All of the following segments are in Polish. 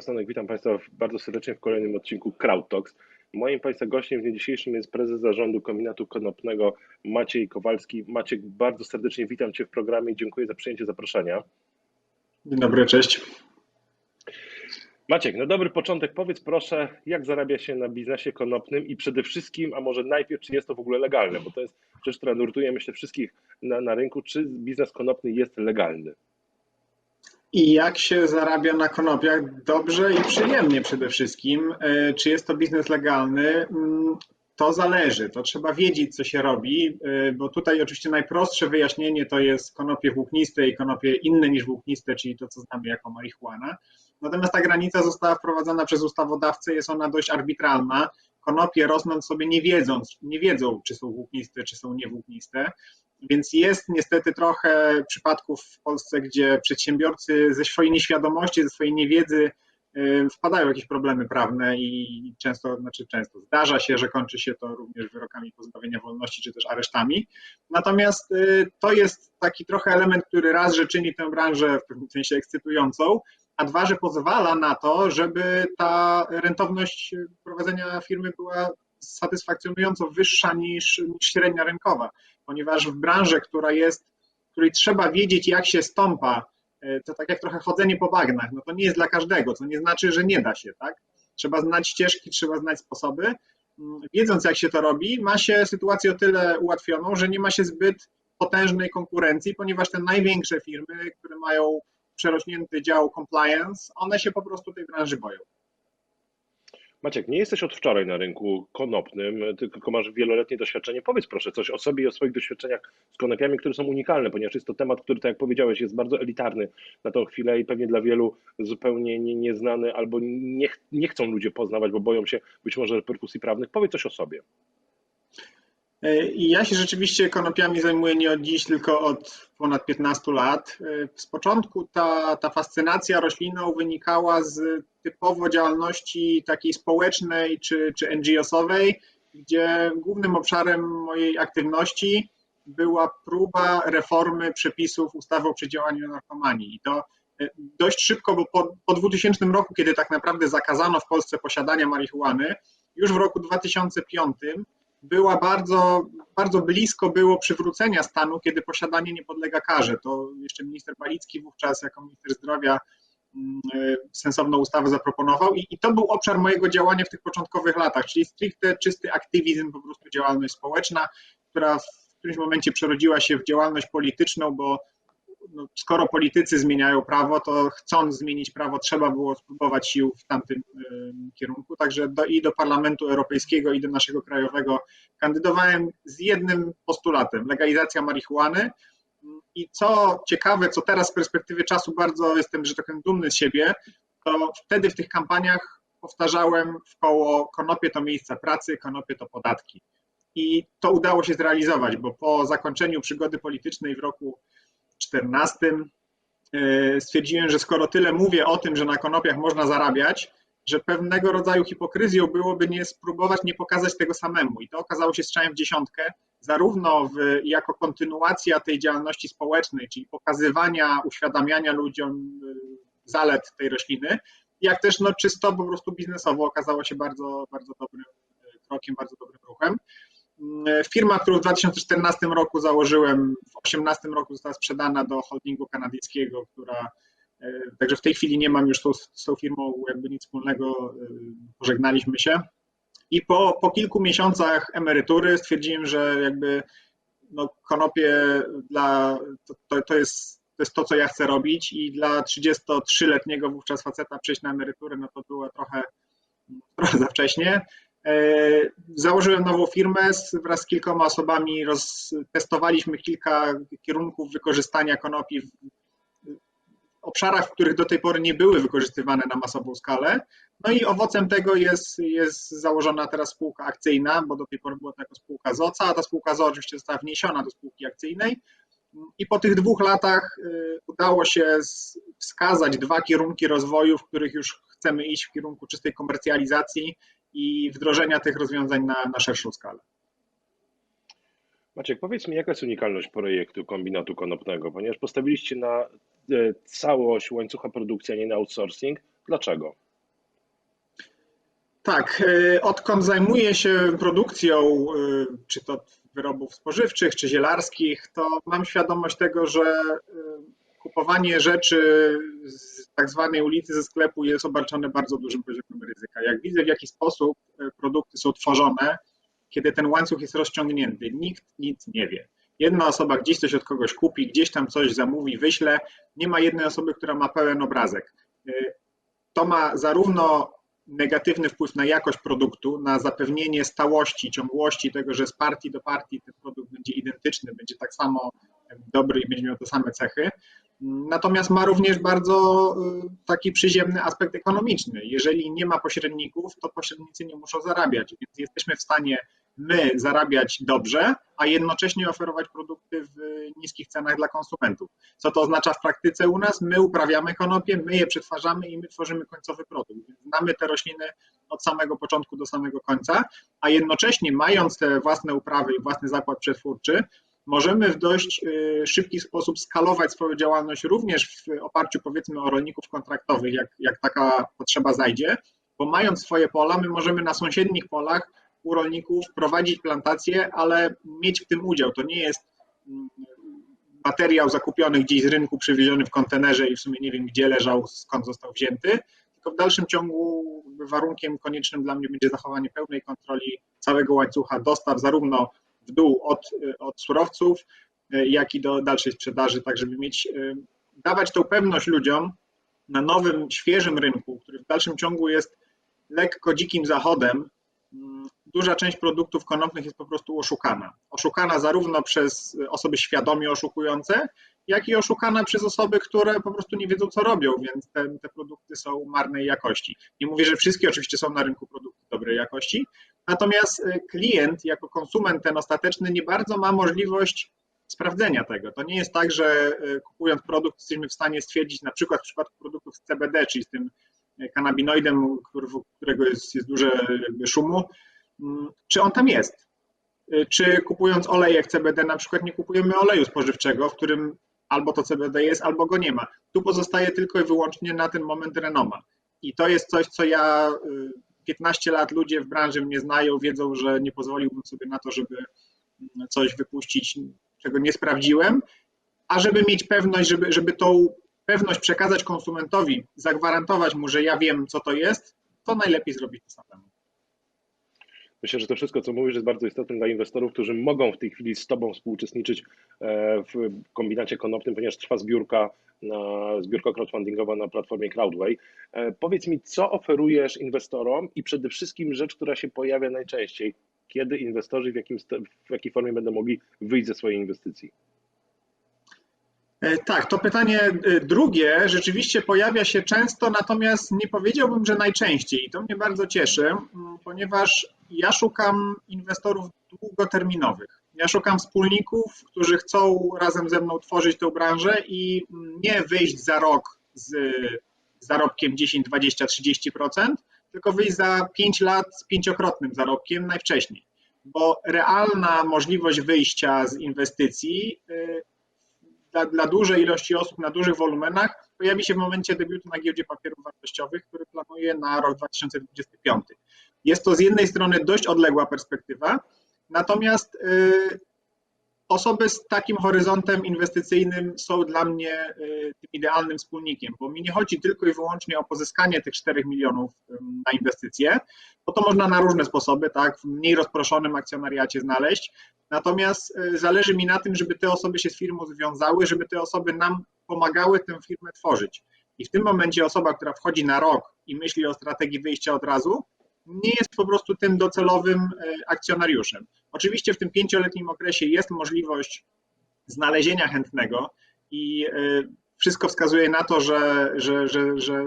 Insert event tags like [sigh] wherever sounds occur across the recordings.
Michał witam Państwa bardzo serdecznie w kolejnym odcinku Talks. Moim Państwa gościem w dniu dzisiejszym jest prezes zarządu Kombinatu Konopnego Maciej Kowalski. Maciek, bardzo serdecznie witam Cię w programie i dziękuję za przyjęcie zaproszenia. Dzień dobry, cześć. Maciek, na dobry początek powiedz proszę, jak zarabia się na biznesie konopnym i przede wszystkim, a może najpierw, czy jest to w ogóle legalne, bo to jest rzecz, która nurtuje myślę wszystkich na, na rynku, czy biznes konopny jest legalny? I jak się zarabia na konopiach? Dobrze i przyjemnie przede wszystkim. E, Czy jest to biznes legalny? To zależy. To trzeba wiedzieć, co się robi, e, bo tutaj oczywiście najprostsze wyjaśnienie to jest konopie włókniste i konopie inne niż włókniste, czyli to, co znamy jako marihuana. Natomiast ta granica została wprowadzona przez ustawodawcę, jest ona dość arbitralna. Konopie rosną sobie nie wiedząc, nie wiedzą, czy są włókniste, czy są niewłókniste. Więc jest niestety trochę przypadków w Polsce, gdzie przedsiębiorcy ze swojej nieświadomości, ze swojej niewiedzy y, wpadają w jakieś problemy prawne i często, znaczy często zdarza się, że kończy się to również wyrokami pozbawienia wolności czy też aresztami. Natomiast y, to jest taki trochę element, który raz, że czyni tę branżę w pewnym sensie ekscytującą, a dwa, że pozwala na to, żeby ta rentowność prowadzenia firmy była satysfakcjonująco wyższa niż, niż średnia rynkowa, ponieważ w branży, która jest, której trzeba wiedzieć, jak się stąpa, e, to tak jak trochę chodzenie po bagnach, no to nie jest dla każdego, co nie znaczy, że nie da się, tak? Trzeba znać ścieżki, trzeba znać sposoby. Mm, Wiedząc, jak się to robi, ma się sytuację o tyle ułatwioną, że nie ma się zbyt potężnej konkurencji, ponieważ te największe firmy, które mają przerośnięty dział compliance, one się po prostu tej branży boją. Maciek, nie jesteś od wczoraj na rynku konopnym, tylko masz wieloletnie doświadczenie. Powiedz proszę coś o sobie i o swoich doświadczeniach z konopiami, które są unikalne, ponieważ jest to temat, który, tak jak powiedziałeś, jest bardzo elitarny na tą chwilę i pewnie dla wielu zupełnie nie, nieznany albo nie, nie chcą ludzie poznawać, bo boją się być może reperkusji prawnych. Powiedz coś o sobie. I ja się rzeczywiście konopiami zajmuję nie od dziś, tylko od ponad 15 lat. Z początku ta, ta fascynacja rośliną wynikała z typowo działalności takiej społecznej czy, czy NGO-sowej, gdzie głównym obszarem mojej aktywności była próba reformy przepisów ustawy o przeciwdziałaniu narkomanii. I to e, dość szybko, bo po, po 2000 roku, kiedy tak naprawdę zakazano w Polsce posiadania marihuany, już w roku 2005 była bardzo, bardzo blisko było przywrócenia stanu, kiedy posiadanie nie podlega karze. To jeszcze minister Balicki wówczas jako minister zdrowia mm, y, sensowną ustawę zaproponował i, i to był obszar mojego działania w tych początkowych latach, czyli stricte czysty aktywizm, po prostu działalność społeczna, która w którymś momencie przerodziła się w działalność polityczną, bo no, skoro politycy zmieniają prawo, to chcąc zmienić prawo, trzeba było spróbować sił w tamtym kierunku. Także do, i do Parlamentu Europejskiego, i do naszego krajowego kandydowałem z jednym postulatem legalizacja marihuany. I co ciekawe, co teraz z perspektywy czasu bardzo jestem, że tak dumny z siebie, to wtedy w tych kampaniach powtarzałem w koło konopie to miejsca pracy, konopie to podatki. I to udało się zrealizować, bo po zakończeniu przygody politycznej w roku 2014 e, stwierdziłem, że skoro tyle mówię o tym, że na konopiach można zarabiać, że pewnego rodzaju hipokryzją byłoby nie spróbować nie pokazać tego samemu. I to okazało się strzałem w dziesiątkę, zarówno w, jako kontynuacja tej działalności społecznej, czyli pokazywania, uświadamiania ludziom y, zalet tej rośliny, jak też no, czysto po prostu biznesowo okazało się bardzo, bardzo dobrym y, krokiem, bardzo dobrym ruchem. Y, Firma, którą w 2014 roku założyłem, w 2018 roku została sprzedana do holdingu kanadyjskiego, która y, Także w tej chwili nie mam już tą, z tą firmą jakby nic wspólnego, y, pożegnaliśmy się. I po, po kilku miesiącach emerytury stwierdziłem, że jakby no, konopie dla, to, to, to, jest, to jest to, co ja chcę robić i dla 33-letniego wówczas faceta przejść na emeryturę, no to było trochę, [laughs] trochę za wcześnie. E, Założyłem nową firmę wraz z kilkoma osobami, roztestowaliśmy kilka kierunków wykorzystania konopi w obszarach, w których do tej pory nie były wykorzystywane na masową skalę. No i owocem tego jest, jest założona teraz spółka akcyjna, bo do tej pory była to jako spółka ZOCA, a. Ta spółka ZO oczywiście została wniesiona do spółki akcyjnej. I po tych dwóch latach y, udało się wskazać dwa kierunki rozwoju, w których już chcemy iść w kierunku czystej komercjalizacji i wdrożenia tych rozwiązań na, na szerszą skalę. Maciek, powiedz mi, jaka jest unikalność projektu kombinatu konopnego, ponieważ postawiliście na e, całość łańcucha produkcji, a nie na outsourcing. Dlaczego? Tak, y, odkąd zajmuję się produkcją, y, czy to wyrobów spożywczych, czy zielarskich, to mam świadomość tego, że kupowanie rzeczy z tak zwanej ulicy ze sklepu jest obarczone bardzo dużym poziomem ryzyka. Jak widzę, w jaki sposób y, produkty są tworzone, kiedy ten łańcuch jest rozciągnięty, nikt nic nie wie. Jedna osoba gdzieś coś od kogoś kupi, gdzieś tam coś zamówi, wyśle. Nie ma jednej osoby, która ma pełen obrazek. Y, To ma zarówno negatywny wpływ na jakość produktu, na zapewnienie stałości, ciągłości tego, że z partii do partii ten produkt będzie identyczny, będzie tak samo dobry i będzie miał te same cechy. Natomiast ma również bardzo y, taki przyziemny aspekt ekonomiczny. Jeżeli nie ma pośredników, to pośrednicy nie muszą zarabiać, więc jesteśmy w stanie my zarabiać dobrze, a jednocześnie oferować produkty w niskich cenach dla konsumentów. Co to oznacza w praktyce u nas? My uprawiamy konopie, my je przetwarzamy i my tworzymy końcowy produkt. Znamy te rośliny od samego początku do samego końca, a jednocześnie mając te własne uprawy i własny zakład przetwórczy, możemy w dość y, szybki sposób skalować swoją działalność również w oparciu powiedzmy o rolników kontraktowych, jak, jak taka potrzeba zajdzie, bo mając swoje pola, my możemy na sąsiednich polach u rolników prowadzić plantacje, ale mieć w tym udział. To nie jest mm, materiał zakupiony gdzieś z rynku, przywieziony w kontenerze i w sumie nie wiem, gdzie leżał, skąd został wzięty, tylko w dalszym ciągu warunkiem koniecznym dla mnie będzie zachowanie pełnej kontroli całego łańcucha dostaw, zarówno w dół od, od surowców, jak i do dalszej sprzedaży, tak żeby mieć, dawać tą pewność ludziom na nowym, świeżym rynku, który w dalszym ciągu jest lekko dzikim zachodem, duża część produktów konopnych jest po prostu oszukana. Oszukana zarówno przez osoby świadomie oszukujące, jak i oszukana przez osoby, które po prostu nie wiedzą, co robią, więc te, te produkty są marnej jakości. Nie mówię, że wszystkie oczywiście są na rynku produkty dobrej jakości, natomiast klient jako konsument ten ostateczny nie bardzo ma możliwość sprawdzenia tego. To nie jest tak, że kupując produkt jesteśmy w stanie stwierdzić, na przykład w przypadku produktów z CBD, czyli z tym kanabinoidem, którego jest, jest duże szumu, czy on tam jest. Czy kupując olejek CBD, na przykład nie kupujemy oleju spożywczego, w którym albo to CBD jest, albo go nie ma. Tu pozostaje tylko i wyłącznie na ten moment renoma. I to jest coś, co ja 15 lat ludzie w branży mnie znają, wiedzą, że nie pozwoliłbym sobie na to, żeby coś wypuścić, czego nie sprawdziłem, a żeby mieć pewność, żeby, żeby tą pewność przekazać konsumentowi, zagwarantować mu, że ja wiem, co to jest, to najlepiej zrobić to samemu. Myślę, że to wszystko, co mówisz, jest bardzo istotne dla inwestorów, którzy mogą w tej chwili z Tobą współuczestniczyć w kombinacie konopnym, ponieważ trwa zbiórka, zbiórka crowdfundingowa na platformie Crowdway. Powiedz mi, co oferujesz inwestorom i przede wszystkim rzecz, która się pojawia najczęściej, kiedy inwestorzy w, jakim, w jakiej formie będą mogli wyjść ze swojej inwestycji? Tak, to pytanie drugie rzeczywiście pojawia się często, natomiast nie powiedziałbym, że najczęściej. I to mnie bardzo cieszy, ponieważ ja szukam inwestorów długoterminowych. Ja szukam wspólników, którzy chcą razem ze mną tworzyć tę branżę i nie wyjść za rok z zarobkiem 10, 20, 30%, tylko wyjść za 5 lat z pięciokrotnym zarobkiem najwcześniej. Bo realna możliwość wyjścia z inwestycji dla, dla dużej ilości osób na dużych wolumenach pojawi się w momencie debiutu na giełdzie papierów wartościowych, który planuje na rok 2025. Jest to z jednej strony dość odległa perspektywa, natomiast y, osoby z takim horyzontem inwestycyjnym są dla mnie y, tym idealnym wspólnikiem, bo mi nie chodzi tylko i wyłącznie o pozyskanie tych 4 milionów na inwestycje, bo to można na różne sposoby, tak, w mniej rozproszonym akcjonariacie znaleźć, natomiast zależy mi na tym, żeby te osoby się z firmą związały, żeby te osoby nam pomagały tę firmę tworzyć. I w tym momencie osoba, która wchodzi na rok i myśli o strategii wyjścia od razu, nie jest po prostu tym docelowym akcjonariuszem. Oczywiście w tym pięcioletnim okresie jest możliwość znalezienia chętnego i wszystko wskazuje na to, że, że, że, że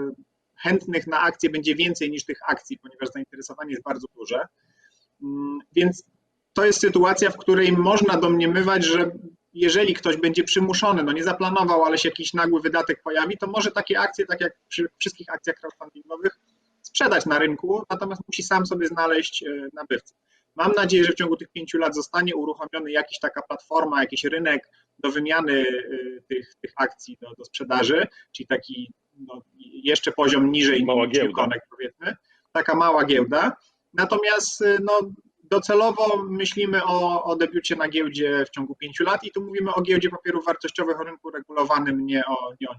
chętnych na akcje będzie więcej niż tych akcji, ponieważ zainteresowanie jest bardzo duże. Więc to jest sytuacja, w której można domniemywać, że jeżeli ktoś będzie przymuszony, no nie zaplanował, ale się jakiś nagły wydatek pojawi, to może takie akcje, tak jak przy wszystkich akcjach crowdfundingowych, sprzedać na rynku, natomiast musi sam sobie znaleźć e, nabywcę. Mam nadzieję, że w ciągu tych pięciu lat zostanie uruchomiony jakiś taka platforma, jakiś rynek do wymiany e, tych, tych akcji do, do sprzedaży, czyli taki no, jeszcze poziom niżej Mała niż giełda. Connect, powiedzmy, taka mała giełda. Natomiast e, no, docelowo myślimy o, o debiucie na giełdzie w ciągu pięciu lat i tu mówimy o giełdzie papierów wartościowych, o rynku regulowanym, nie o, nie o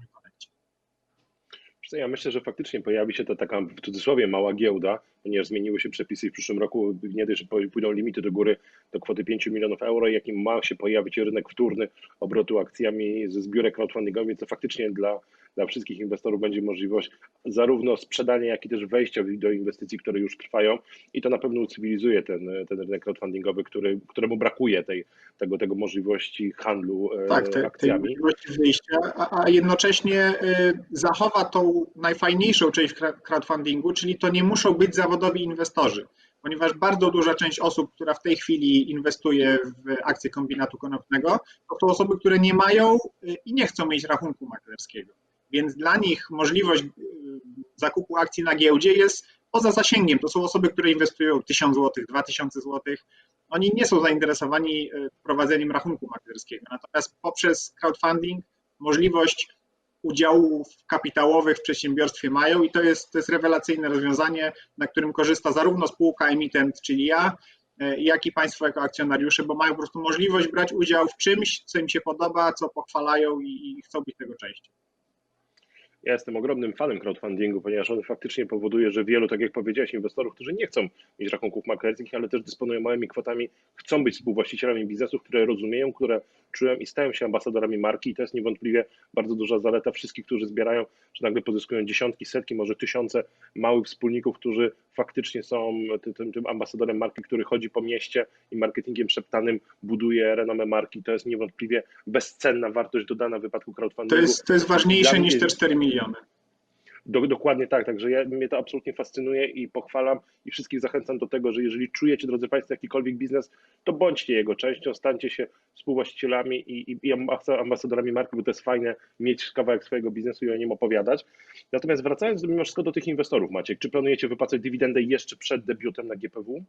co, Ja myślę, że faktycznie pojawi się ta taka w cudzysłowie mała giełda, ponieważ zmieniły się przepisy i w przyszłym roku nie dość, że pójdą limity do góry do kwoty 5 milionów euro, jak i ma się pojawić rynek wtórny obrotu akcjami ze zbiórek crowdfundingowych, to faktycznie dla, dla wszystkich inwestorów będzie możliwość zarówno sprzedania, jak i też wejścia do inwestycji, które już trwają i to na pewno ucywilizuje ten, ten rynek crowdfundingowy, który, któremu brakuje tej, tego, tego możliwości handlu e, tak, te, tej akcjami. możliwości wyjścia, a, a jednocześnie y, zachowa tą najfajniejszą część crowdfundingu, czyli to nie muszą być zawodowi inwestorzy, ponieważ bardzo duża część osób, która w tej chwili inwestuje w akcje kombinatu konopnego, to są osoby, które nie mają y, i nie chcą mieć rachunku maklerskiego. Więc dla nich możliwość y, zakupu akcji na giełdzie jest poza zasięgiem. To są osoby, które inwestują 1000 zł, 2000 zł. Oni nie są zainteresowani y, prowadzeniem rachunku maklerskiego. Natomiast poprzez crowdfunding możliwość udziałów kapitałowych w przedsiębiorstwie mają i to jest, to jest rewelacyjne rozwiązanie, na którym korzysta zarówno spółka emitent, czyli ja, y, jak i Państwo jako akcjonariusze, bo mają po prostu możliwość brać udział w czymś, co im się podoba, co pochwalają i, i chcą być tego częścią. Ja jestem ogromnym fanem crowdfundingu, ponieważ on faktycznie powoduje, że wielu, tak jak powiedziałeś, inwestorów, którzy nie chcą mieć rachunków maklerskich, ale też dysponują małymi kwotami, chcą być współwłaścicielami biznesów, które rozumieją, które czują i stają się ambasadorami marki. I to jest niewątpliwie bardzo duża zaleta wszystkich, którzy zbierają, że nagle pozyskują dziesiątki, setki, może tysiące małych wspólników, którzy faktycznie są ty- tym, tym ambasadorem marki, który chodzi po mieście i marketingiem szeptanym buduje renomę marki. To jest niewątpliwie bezcenna wartość dodana w wypadku To crowdfundingu. jest, to jest ważniejsze niż te 4 miliony. Do, dokładnie tak, także ja, mnie to absolutnie fascynuje i pochwalam i wszystkich zachęcam do tego, że jeżeli czujecie, drodzy Państwo, jakikolwiek biznes, to bądźcie jego częścią, stańcie się współwłaścicielami i, i, i ambas- ambasadorami marki, bo to jest fajne mieć kawałek swojego biznesu i o nim opowiadać. Natomiast wracając mimo wszystko do tych inwestorów, Maciek, czy planujecie wypłacać dywidendę jeszcze przed debiutem na GPW?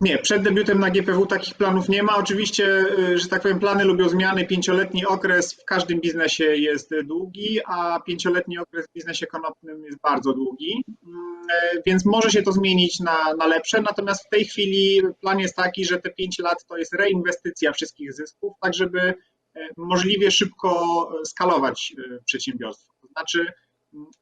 Nie, przed debiutem na GPW takich planów nie ma. Oczywiście, y, że tak powiem, plany lubią zmiany. Pięcioletni okres w każdym biznesie jest długi, a pięcioletni okres w biznesie konopnym jest bardzo długi, Mm, e, więc może się to zmienić na, na lepsze. Natomiast w tej chwili plan jest taki, że te 5 lat to jest reinwestycja wszystkich zysków, tak żeby e, możliwie szybko skalować e, przedsiębiorstwo. To znaczy,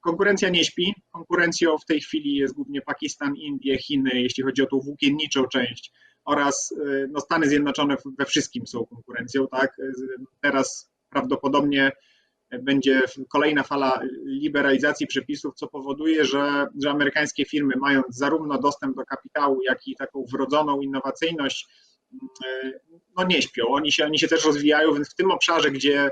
konkurencja nie śpi. Konkurencją w tej chwili jest głównie Pakistan, Indie, Chiny, jeśli chodzi o tą włókienniczą część oraz y, no, Stany Zjednoczone we wszystkim są konkurencją, tak? Z- Teraz prawdopodobnie będzie kolejna fala liberalizacji przepisów, co powoduje, że, że amerykańskie firmy, mając zarówno dostęp do kapitału, jak i taką wrodzoną innowacyjność, y, no nie śpią. Oni się, oni się też rozwijają, więc w tym obszarze, gdzie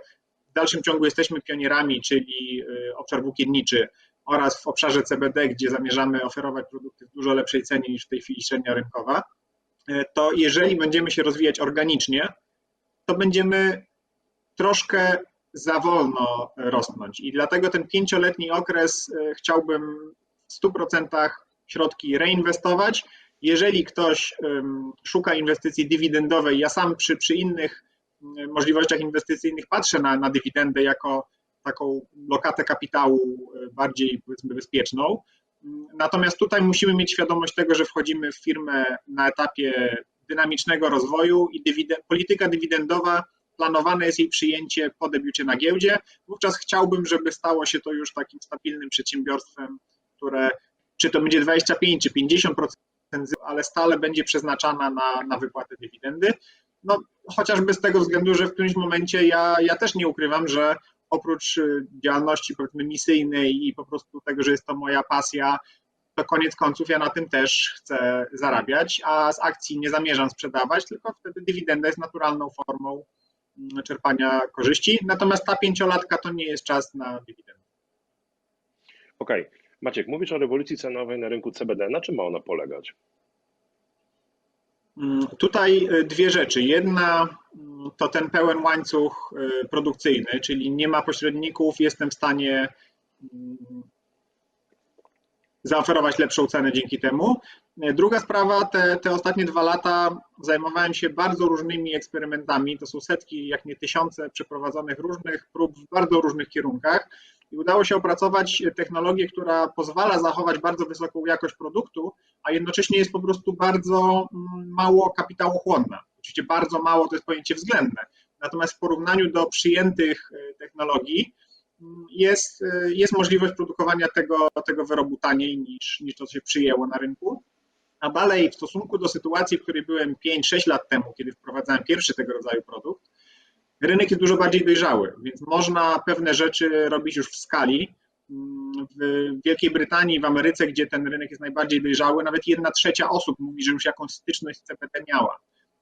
w dalszym ciągu jesteśmy pionierami, czyli y, obszar włókienniczy oraz w obszarze CBD, gdzie zamierzamy oferować produkty w dużo lepszej cenie niż w tej chwili średnia rynkowa, y, to jeżeli będziemy się rozwijać organicznie, to będziemy troszkę za wolno rosnąć. I dlatego ten pięcioletni okres y, chciałbym w 100% środki reinwestować. Jeżeli ktoś szuka inwestycji dywidendowej, ja sam przy, przy innych możliwościach inwestycyjnych patrzę na, na dywidendę jako taką lokatę kapitału y, bardziej powiedzmy bezpieczną. Natomiast tutaj musimy mieć świadomość tego, że wchodzimy w firmę na etapie dynamicznego rozwoju i dywiden- polityka dywidendowa planowane jest jej przyjęcie po debiucie na giełdzie. Wówczas chciałbym, żeby stało się to już takim stabilnym przedsiębiorstwem, które czy to będzie 25 czy 50%, zysku, ale stale będzie przeznaczana na, na wypłatę dywidendy. No, chociażby z tego względu, że w którymś momencie ja, ja też nie ukrywam, że oprócz y, działalności powiedzmy misyjnej i po prostu tego, że jest to moja pasja, to koniec końców ja na tym też chcę zarabiać, a z akcji nie zamierzam sprzedawać, tylko wtedy dywidenda jest naturalną formą mm, czerpania korzyści. Natomiast ta pięciolatka to nie jest czas na dywidendę. Okej. Maciek, mówisz o rewolucji cenowej na rynku CBD. Na czym ma ona polegać? Mm, Tutaj y, dwie rzeczy. Jedna mm, to ten pełen łańcuch y, produkcyjny, czyli nie ma pośredników, jestem w stanie mm, zaoferować lepszą cenę dzięki temu. Y, Druga sprawa, te, te ostatnie dwa lata zajmowałem się bardzo różnymi eksperymentami. To są setki, jak nie tysiące przeprowadzonych różnych prób w bardzo różnych kierunkach. I udało się opracować technologię, która pozwala zachować bardzo wysoką jakość produktu, a jednocześnie jest po prostu bardzo mm, mało kapitałochłonna. Oczywiście bardzo mało to jest pojęcie względne. Natomiast w porównaniu do przyjętych y, technologii mm, jest, y, jest możliwość produkowania tego, tego wyrobu taniej niż, niż to, co się przyjęło na rynku. A dalej w stosunku do sytuacji, w której byłem 5-6 lat temu, kiedy wprowadzałem pierwszy tego rodzaju produkt, rynek jest dużo bardziej dojrzały, więc można pewne rzeczy robić już w skali. W Wielkiej Brytanii, w Ameryce, gdzie ten rynek jest najbardziej dojrzały, nawet jedna trzecia osób mówi, że już jakąś styczność z CBD miała.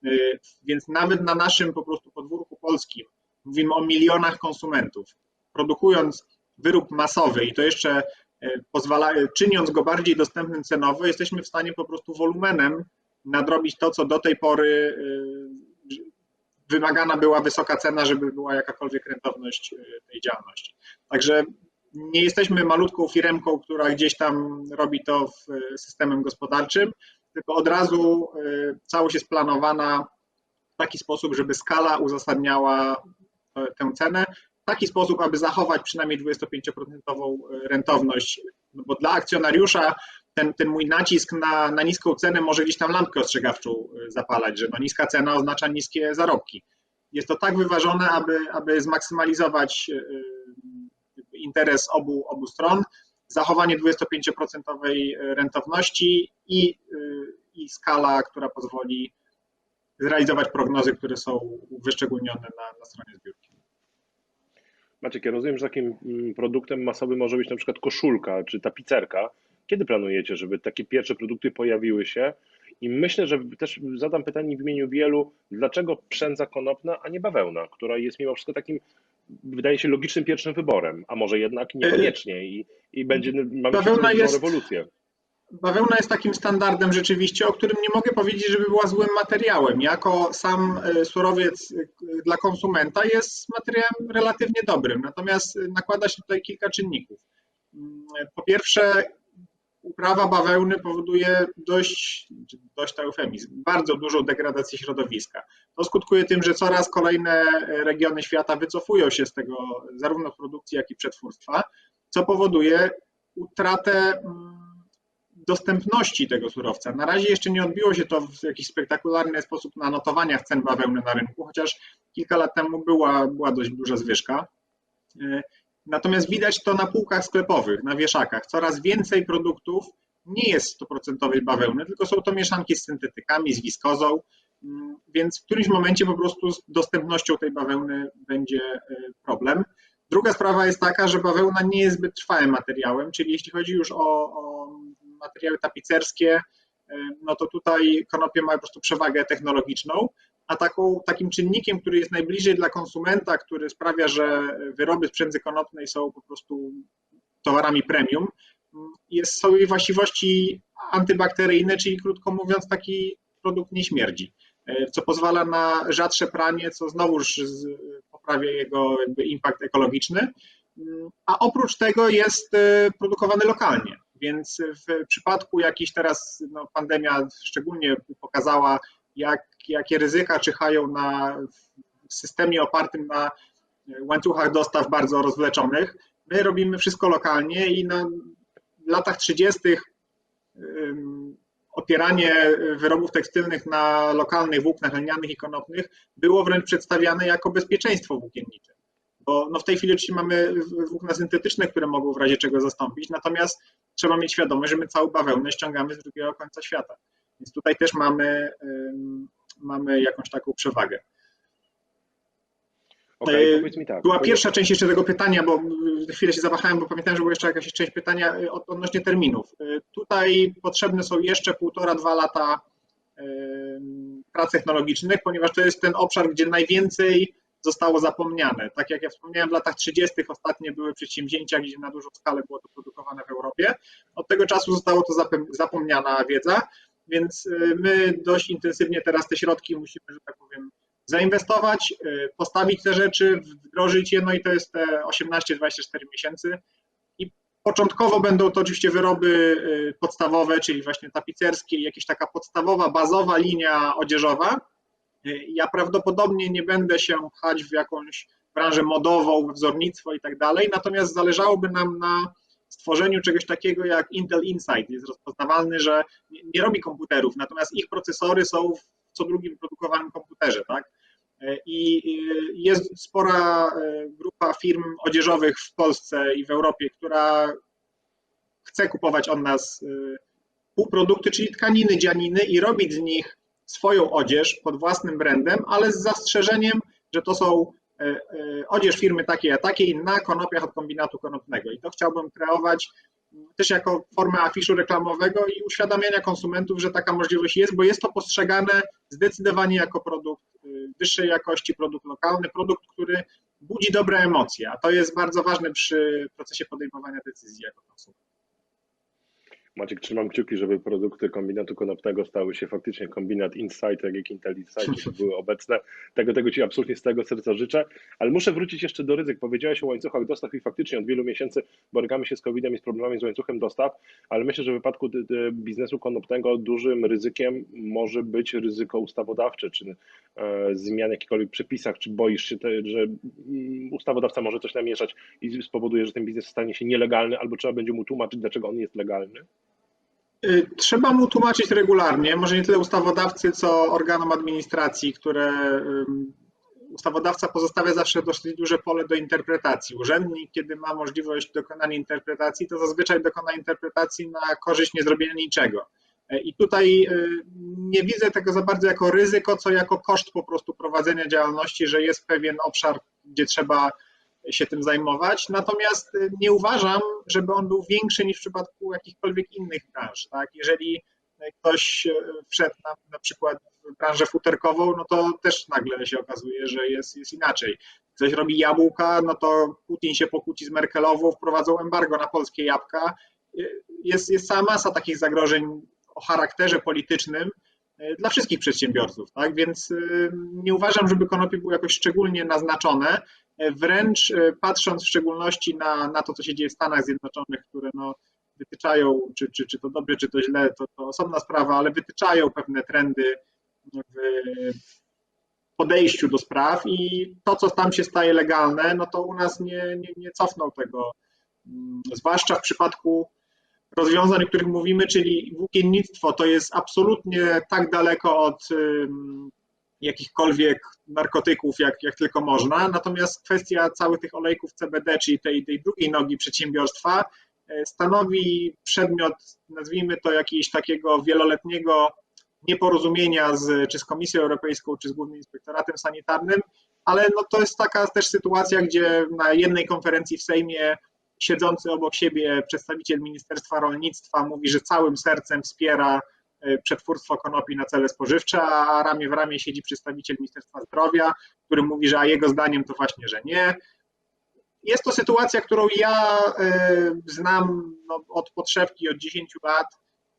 Y, Więc nawet na naszym po prostu podwórku polskim mówimy o milionach konsumentów. Produkując wyrób masowy i to jeszcze y, pozwala, czyniąc go bardziej dostępnym cenowo, jesteśmy w stanie po prostu wolumenem nadrobić to, co do tej pory y, wymagana była wysoka cena, żeby była jakakolwiek rentowność y, tej działalności. Także nie jesteśmy malutką firmką, która gdzieś tam robi to w y, systemem gospodarczym, tylko od razu y, całość jest planowana w taki sposób, żeby skala uzasadniała e, tę cenę, w taki sposób, aby zachować przynajmniej 25% rentowność, no bo dla akcjonariusza ten, ten mój nacisk na, na niską cenę może gdzieś tam lampkę ostrzegawczą y, zapalać, że no niska cena oznacza niskie zarobki. Jest to tak wyważone, aby, aby zmaksymalizować y, y, interes obu, obu stron, zachowanie 25% rentowności i, i skala, która pozwoli zrealizować prognozy, które są wyszczególnione na, na stronie zbiórki. Maciek, ja rozumiem, że takim mm, produktem masowym może być na przykład koszulka czy tapicerka. Kiedy planujecie, żeby takie pierwsze produkty pojawiły się? I myślę, że też zadam pytanie w imieniu wielu, dlaczego przędza konopna, a nie bawełna, która jest mimo wszystko takim, wydaje się, logicznym pierwszym wyborem, a może jednak niekoniecznie i, i będzie, mamy Bawełna jest- rewolucję. Bawełna jest takim standardem rzeczywiście, o którym nie mogę powiedzieć, żeby była złym materiałem. Jako sam surowiec dla konsumenta jest materiałem relatywnie dobrym, natomiast nakłada się tutaj kilka czynników. Mm, Po pierwsze, uprawa bawełny powoduje dość, dość to eufemizm, bardzo dużą degradację środowiska. To skutkuje tym, że coraz kolejne regiony świata wycofują się z tego zarówno produkcji, jak i przetwórstwa, co powoduje utratę mm, dostępności tego surowca. Na razie jeszcze nie odbiło się to w jakiś spektakularny sposób na notowaniach cen bawełny na rynku, chociaż kilka lat temu była, była dość duża zwyżka. Natomiast widać to na półkach sklepowych, na wieszakach. Coraz więcej produktów nie jest stuprocentowej bawełny, tylko są to mieszanki z syntetykami, z wiskozą, mm, więc w którymś momencie po prostu z dostępnością tej bawełny będzie e, problem. Druga sprawa jest taka, że bawełna nie jest zbyt trwałym materiałem, czyli jeśli chodzi już o, o materiały tapicerskie, e, no to tutaj konopie ma po prostu przewagę technologiczną, a taką, takim czynnikiem, który jest najbliżej dla konsumenta, który sprawia, że wyroby z konopnej są po prostu towarami premium, jest, są jej właściwości antybakteryjne, czyli krótko mówiąc taki produkt nie śmierdzi, e, co pozwala na rzadsze pranie, co znowuż poprawia jego jakby impact ekologiczny, a oprócz tego jest e, produkowany lokalnie. Więc w przypadku jakiejś teraz no, pandemia szczególnie pokazała, jak, jakie ryzyka czyhają na w systemie opartym na łańcuchach dostaw bardzo rozwleczonych, my robimy wszystko lokalnie i na latach 30. ym, opieranie wyrobów tekstylnych na lokalnych włóknach lnianych i konopnych było wręcz przedstawiane jako bezpieczeństwo włókiennicze. Bo no w tej chwili oczywiście mamy włókna syntetyczne, które mogą w razie czego zastąpić, natomiast trzeba mieć świadomość, że my całą bawełnę ściągamy z drugiego końca świata. Więc tutaj też mamy, mamy jakąś taką przewagę. Okej, E, tak. Była pierwsza część jeszcze tego pytania, bo chwilę się zawahałem, bo pamiętałem, że była jeszcze jakaś część pytania od- odnośnie terminów. Y, Tutaj potrzebne są jeszcze półtora, dwa lata prac technologicznych, ponieważ to jest ten obszar, gdzie najwięcej zostało zapomniane. Tak jak ja wspomniałem, w latach 30. ostatnie były przedsięwzięcia, gdzie na dużą skalę było to produkowane w Europie. Od tego czasu zostało to zapomniana wiedza. Więc y, my dość intensywnie teraz te środki musimy, że tak powiem, zainwestować, y, postawić te rzeczy, wdrożyć je, no i to jest te 18-24 miesięcy. I początkowo będą to oczywiście wyroby y, podstawowe, czyli właśnie tapicerskie, jakaś taka podstawowa, bazowa linia odzieżowa. Ja prawdopodobnie nie będę się pchać w jakąś branżę modową, wzornictwo i tak dalej, natomiast zależałoby nam na stworzeniu czegoś takiego jak Intel Insight. Jest rozpoznawalny, że nie, robi komputerów, natomiast ich procesory są w co drugim produkowanym komputerze, tak? I jest spora e, grupa firm odzieżowych w Polsce i w Europie, która chce kupować od nas e, półprodukty, czyli tkaniny, dzianiny i robić z nich swoją odzież pod własnym brandem, ale z zastrzeżeniem, że to są odzież firmy takiej a takiej na konopiach od kombinatu konopnego. I to chciałbym kreować też jako formę afiszu reklamowego i uświadamiania konsumentów, że taka możliwość jest, bo jest to postrzegane zdecydowanie jako produkt y, wyższej jakości, produkt lokalny, produkt, który budzi dobre emocje, a to jest bardzo ważne przy procesie podejmowania decyzji jako konsument. Maciek, trzymam kciuki, żeby produkty kombinatu konopnego stały się faktycznie kombinat Insight, tak jak Intel Insight, żeby [laughs] były obecne. Tego, tego Ci absolutnie z tego serca życzę, ale muszę wrócić jeszcze do ryzyk. Powiedziałeś o łańcuchach dostaw i faktycznie od wielu miesięcy borykamy się z COVID-em i z problemami z łańcuchem dostaw, ale myślę, że w wypadku biznesu konopnego dużym ryzykiem może być ryzyko ustawodawcze, czy e, zmian w jakichkolwiek przepisach, czy boisz się, te, że mm, ustawodawca może coś namieszać i spowoduje, że ten biznes stanie się nielegalny, albo trzeba będzie mu tłumaczyć, dlaczego on jest legalny? Y, Trzeba mu tłumaczyć regularnie, może nie tyle ustawodawcy, co organom administracji, które ustawodawca pozostawia zawsze dosyć duże pole do interpretacji. Urzędnik, kiedy ma możliwość dokonania interpretacji, to zazwyczaj dokona interpretacji na korzyść niezrobienia niczego. Y, I tutaj y, nie widzę tego za bardzo jako ryzyko, co jako koszt po prostu prowadzenia działalności, że jest pewien obszar, gdzie trzeba się tym zajmować. Natomiast y, nie uważam, żeby on był większy niż w przypadku jakichkolwiek innych branż. Tak? Jeżeli y, ktoś y, wszedł na, na przykład w branżę futerkową, no to też nagle się okazuje, że jest, jest inaczej. Ktoś robi jabłka, no to Putin się pokłóci z Merkelową, wprowadzą embargo na polskie jabłka. Jest, jest cała masa takich zagrożeń o charakterze politycznym dla wszystkich przedsiębiorców, tak? Więc nie uważam, żeby konopie było jakoś szczególnie naznaczone. Wręcz e, patrząc w szczególności na, na to, co się dzieje w Stanach Zjednoczonych, które no, wytyczają, czy, czy, czy to dobrze, czy to źle, to, to osobna sprawa, ale wytyczają pewne trendy w podejściu do spraw i to, co tam się staje legalne, no to u nas nie, nie, nie cofną tego. Mm, Zwłaszcza w przypadku rozwiązań, o których mówimy, czyli włókiennictwo, to jest absolutnie tak daleko od jakichkolwiek narkotyków, jak, jak tylko można. Natomiast kwestia całych tych olejków CBD, czyli tej, tej drugiej nogi przedsiębiorstwa, e, stanowi przedmiot, nazwijmy to jakiegoś takiego wieloletniego nieporozumienia z, czy z Komisją Europejską, czy z Głównym Inspektoratem Sanitarnym, ale no to jest taka też sytuacja, gdzie na jednej konferencji w Sejmie siedzący obok siebie przedstawiciel Ministerstwa Rolnictwa mówi, że całym sercem wspiera e, przetwórstwo konopi na cele spożywcze, a ramię w ramię siedzi przedstawiciel Ministerstwa Zdrowia, który mówi, że a jego zdaniem to właśnie, że nie. Jest to sytuacja, którą ja e, znam no, od podszewki od 10 lat.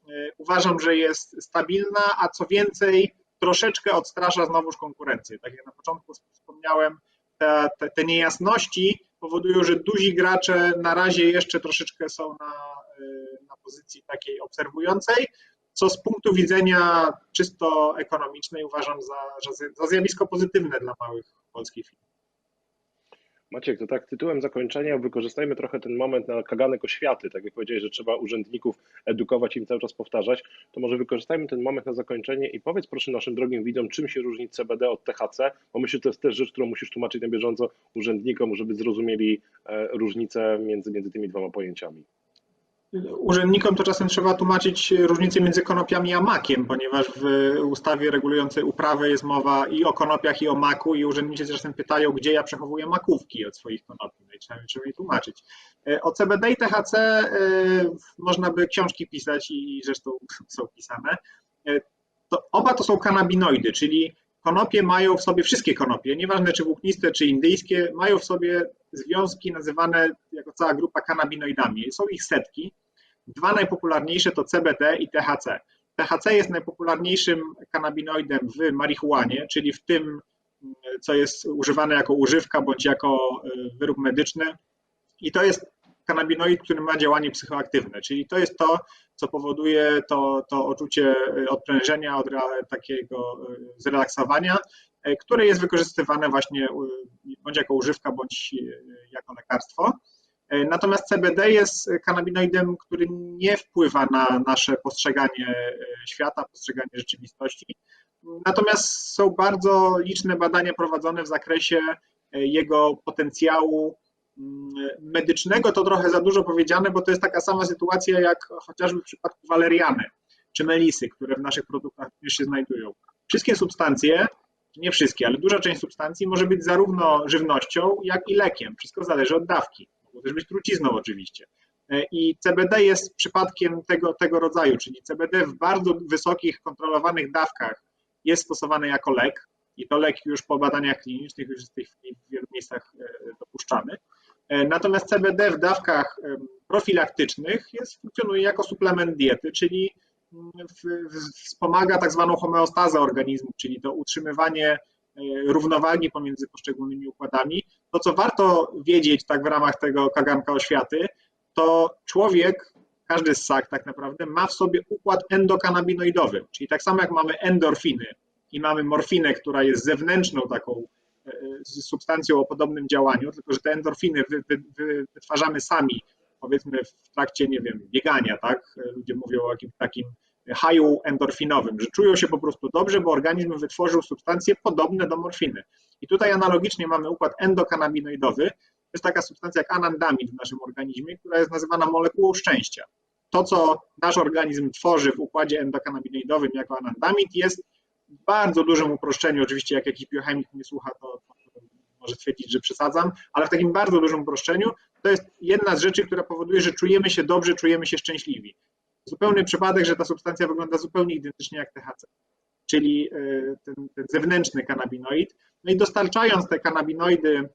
E, Uważam, że jest stabilna, a co więcej, troszeczkę odstrasza znowuż konkurencję. Tak jak na początku wspomniałem, te, te, te niejasności powodują, że duzi gracze na razie jeszcze troszeczkę są na, na pozycji takiej obserwującej, co z punktu widzenia czysto ekonomicznej uważam za, za zjawisko pozytywne dla małych polskich firm. Maciek, to tak tytułem zakończenia wykorzystajmy trochę ten moment na kaganek oświaty. Tak jak powiedziałeś, że trzeba urzędników edukować, im cały czas powtarzać, to może wykorzystajmy ten moment na zakończenie i powiedz proszę naszym drogim widzom, czym się różni CBD od THC, bo myślę, że to jest też rzecz, którą musisz tłumaczyć na bieżąco urzędnikom, żeby zrozumieli e, różnicę między, między tymi dwoma pojęciami. Urzędnikom to czasem trzeba tłumaczyć różnicę między konopiami a makiem, ponieważ w ustawie regulującej uprawę jest mowa i o konopiach, i o maku, i urzędnicy czasem pytają, gdzie ja przechowuję makówki od swoich konopi, no i trzeba, trzeba mi tłumaczyć. O CBD i THC y, można by książki pisać i zresztą są pisane. Y, To oba to są kanabinoidy, czyli konopie mają w sobie, wszystkie konopie, nieważne czy włókniste, czy indyjskie, mają w sobie związki nazywane jako cała grupa kanabinoidami. Są ich setki. Dwa najpopularniejsze to CBD i THC. THC jest najpopularniejszym kanabinoidem w marihuanie, czyli w tym, co jest używane jako używka bądź jako y, wyrób medyczny. I to jest kanabinoid, który ma działanie psychoaktywne, czyli to jest to, co powoduje to, to uczucie y, odprężenia, od takiego y, zrelaksowania, które jest wykorzystywane właśnie bądź jako używka, bądź jako lekarstwo. Y, Natomiast CBD jest kanabinoidem, który nie wpływa na nasze postrzeganie y, świata, postrzeganie rzeczywistości. Natomiast są bardzo liczne badania prowadzone w zakresie y, jego potencjału mm, medycznego. To trochę za dużo powiedziane, bo to jest taka sama sytuacja jak chociażby w przypadku waleriany czy melisy, które w naszych produktach również się znajdują. Wszystkie substancje, nie wszystkie, ale duża część substancji może być zarówno żywnością, jak i lekiem. Wszystko zależy od dawki. Też być trucizną oczywiście. E, I CBD jest przypadkiem tego, tego rodzaju, czyli CBD w bardzo wysokich, kontrolowanych dawkach jest stosowany jako lek i to lek już po badaniach klinicznych już jest w tej chwili w wielu miejscach e, dopuszczany. E, Natomiast CBD w dawkach profilaktycznych jest, funkcjonuje jako suplement diety, czyli mm, wspomaga tak zwaną homeostazę organizmu, czyli to utrzymywanie równowagi pomiędzy poszczególnymi układami. To, co warto wiedzieć tak w ramach tego kaganka oświaty, to człowiek, każdy ssak tak naprawdę ma w sobie układ endokanabinoidowy, czyli tak samo jak mamy endorfiny i mamy morfinę, która jest zewnętrzną taką e, substancją o podobnym działaniu, tylko że te endorfiny wy, wy, wy, wytwarzamy sami, powiedzmy w trakcie, nie wiem, biegania, tak? Ludzie mówią o jakimś takim haju endorfinowym, że czują się po prostu dobrze, bo organizm wytworzył substancje podobne do morfiny. I tutaj analogicznie mamy układ endokanabinoidowy. To jest taka substancja jak anandamid w naszym organizmie, która jest nazywana molekułą szczęścia. To, co nasz organizm tworzy w układzie endokanabinoidowym jako anandamid jest w bardzo dużym uproszczeniu, oczywiście jak jakiś biochemik mnie słucha, to, to może stwierdzić, że przesadzam, ale w takim bardzo dużym uproszczeniu to jest jedna z rzeczy, która powoduje, że czujemy się dobrze, czujemy się szczęśliwi. Zupełny przypadek, że ta substancja wygląda zupełnie identycznie jak THC, czyli y, ten, ten zewnętrzny kanabinoid. No i dostarczając te kanabinoidy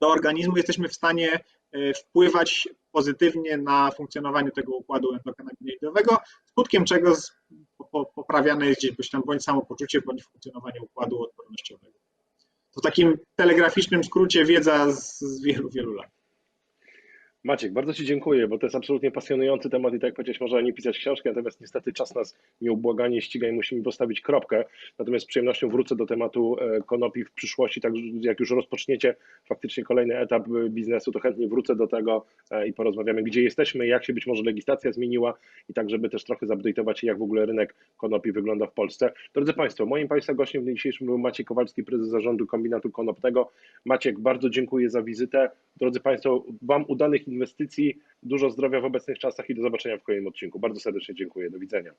do organizmu, jesteśmy w stanie y, wpływać pozytywnie na funkcjonowanie tego układu endokanabinoidowego, skutkiem czego poprawiane jest gdzieś tam bądź samopoczucie, bądź funkcjonowanie układu odpornościowego. To w takim telegraficznym skrócie wiedza z wielu, wielu lat. Maciek, bardzo Ci dziękuję, bo to jest absolutnie pasjonujący temat i tak jak powiedziałeś, można nie pisać książki, natomiast niestety czas nas nieubłaganie ściga i musimy postawić kropkę. Natomiast z przyjemnością wrócę do tematu e, konopi w przyszłości, tak jak już rozpoczniecie faktycznie kolejny etap e, biznesu, to chętnie wrócę do tego e, i porozmawiamy, gdzie jesteśmy, jak się być może legislacja zmieniła i tak, żeby też trochę zupdate'ować, jak w ogóle rynek konopi wygląda w Polsce. Drodzy Państwo, moim Państwa gościem w dniu dzisiejszym był Maciek Kowalski, prezes zarządu kombinatu konopnego. Maciek, bardzo dziękuję za wizytę. Drodzy Państwo, Wam udanych inwestycji, dużo zdrowia w obecnych czasach i do zobaczenia w kolejnym odcinku. Bardzo serdecznie dziękuję. Do widzenia.